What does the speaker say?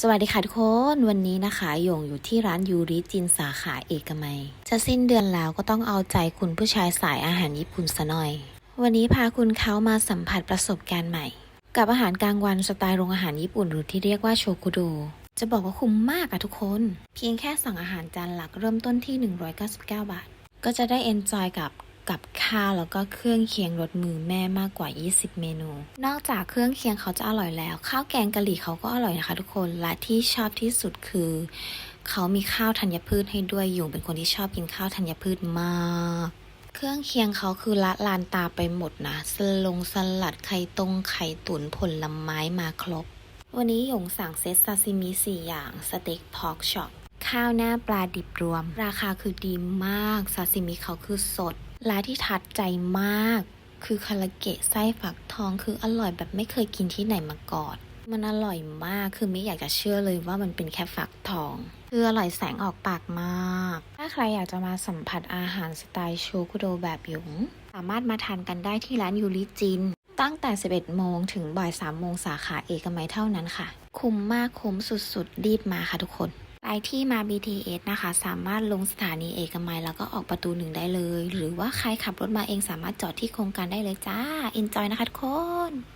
สวัสดีค่ะทุกคนวันนี้นะคะหยงอยู่ที่ร้านยูริจินสาขาเอกมัย จะสิ้นเดือนแล้วก็ต้องเอาใจคุณผู้ชายสายอาหารญี่ปุ่นซะหน่อย วันนี้พาคุณเขามาสัมผัสประสบการณ์ใหม่ กับอาหารกลางวันสไตล์โรงอาหารญี่ปุ่นหรือที่เรียกว่าโชกุโดจะบอกว่าคุ้มมากอะทุกคน เพียงแค่สั่งอาหารจานหลักเริ่มต้นที่ 199 บาท ก็จะได้เอนจอยกับ กับข้าวแล้วก็เครื่องเคียงรสมือแม่มากกว่า 20 เมนู นอกจากเครื่องเคียงเขาจะอร่อยแล้ว ข้าวแกงกะหรี่เขาก็อร่อยนะคะทุกคนและที่ชอบที่สุดคือเขามีข้าวธัญพืชให้ด้วยอยู่เป็นคนที่ชอบกินข้าวธัญพืชมากเครื่องเคียงเขาคือละลานตาไปหมดนะ สลงสลัดไข่ตรงไข่ตุ๋นผลไม้มาครบ วันนี้หยงสั่งเซตซาซิมิ4อย่าง สเต็กพอกช็อป ข้าวหน้าปลาดิบรวม ราคาคือดีมากซาซิมิเขาคือสดร้านที่ทัดใจมาก คือคาราเกะไส้ฝักทองคืออร่อยแบบไม่เคยกินที่ไหนมาก่อนมันอร่อยมาก คือไม่อยากจะเชื่อเลยว่ามันเป็นแค่ฝักทอง คืออร่อยแสงออกปากมาก ถ้าใครอยากจะมาสัมผัสอาหารสไตล์โชกุโดแบบหยง สามารถมาทานกันได้ที่ร้านยูริจิน ตั้งแต่ 11 โมงถึงบ่าย 3 โมงสาขาเอกมัยเท่านั้นค่ะ คุ้มมากคุ้มสุดๆ รีบมาค่ะทุกคน ใครที่มา BTS นะคะ สามารถลงสถานีเอกมัยแล้วก็ออกประตูหนึ่งได้เลย หรือว่าใครขับรถมาเองสามารถจอดที่โครงการได้เลยจ้า Enjoy นะคะทุกคน